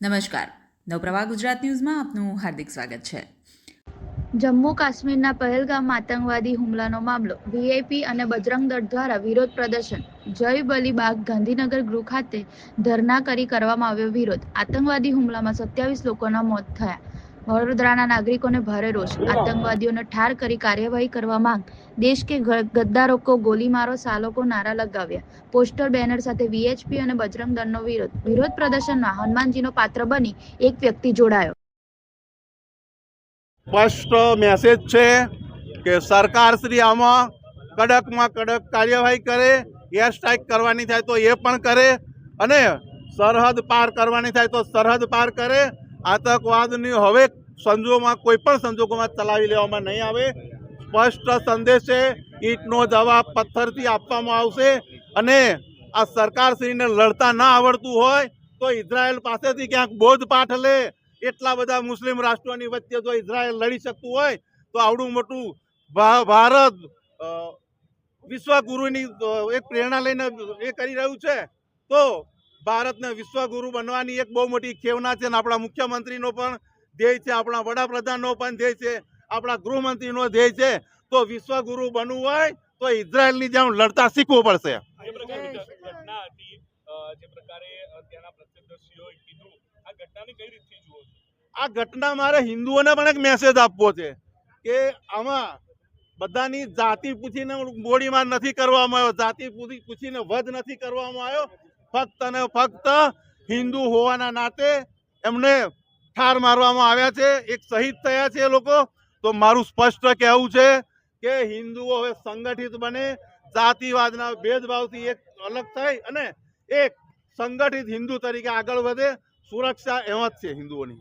નમસ્કાર. નવપ્રવાહ ગુજરાત ન્યૂઝમાં આપનું હાર્દિક સ્વાગત છે. જમ્મુ કાશ્મીરના પહેલગામમાં આતંકવાદી હુમલાનો મામલો, વીઆઈપી અને બજરંગ દળ દ્વારા વિરોધ પ્રદર્શન. જય બલી બાગ ગાંધીનગર ગૃહ ખાતે ધરના કરી કરવામાં આવ્યો વિરોધ. આતંકવાદી હુમલામાં સત્યાવીસ લોકોના મોત થયા. વડોદરાના નાગરિકોને ભારે રોષ. આતંકવાદીઓને ઠાર કરી કાર્યવાહી કરવા માંગ. દેશ કે ગદ્દારો કો સાલોકો નારા લગાવ્યા. પોસ્ટર, બેનર સાથે વીએચપી અને બજરંગ દળનો વિરોધ. વિરોધ પ્રદર્શનમાં હનુમાનજીનો પાત્ર બની એક વ્યક્તિ જોડાયો. સ્પષ્ટ મેસેજ છે કે સરકાર શ્રી આમાં કડકમાં કડક કાર્યવાહી કરે એર સ્ટ્રાઇક કરવાની થાય તો એ પણ કરે અને સરહદ પાર કરવાની થાય તો સરહદ પાર કરે. આતંકવાદની હવે સંજોગોમાં કોઈ પણ સંજોગોમાં ચલાવી લેવામાં નહીં આવે. સ્પષ્ટ સંદેશ છે ઈંટનો જવાબ પથ્થરથી આપવામાં આવશે અને આ સરકારશ્રીને લડતા ના આવડતું હોય તો ઇઝરાયલ પાસેથી ક્યાંક બોધપાઠ લે. એટલા બધા મુસ્લિમ રાષ્ટ્રોની વચ્ચે જો ઇઝરાયલ લડી શકતું હોય તો આવડું મોટું ભારત વિશ્વગુરુની એક પ્રેરણા લઈને એ કરી રહ્યું છે. તો ભારતને વિશ્વગુરુ બનવાની એક બહુ મોટી ખેવના છે અને આપણા મુખ્યમંત્રીનો પણ ધ્યેય છે આપણા વડાપ્રધાનનો પણ ધ્યેય છે આપણા ગૃહમંત્રીનો ધ્યેય છે. તો વિશ્વગુરુ બનવું હોય તો ઇઝરાયલની જેમ લડતા શીખવું પડશે. આ ઘટના મારે હિન્દુઓને પણ એક મેસેજ આપવો છે કે આમાં બધાની જાતિ પૂછીને ગોળીમાર નથી કરવામાં આવ્યો જાતિ પૂછી પૂછીને વધ નથી કરવામાં આવ્યો. ફક્ત અને ફક્ત હિન્દુ હોવાના નાતે એમને ઠાર મારવામાં આવ્યા છે, એક શહીદ થયા છે એ લોકો. તો મારું સ્પષ્ટ કહેવું છે કે હિન્દુઓ હવે સંગઠિત બને, જાતિવાદના ભેદભાવથી એક અલગ થઈ અને એક સંગઠિત હિન્દુ તરીકે આગળ વધે. સુરક્ષા એમ જ છે હિન્દુઓની.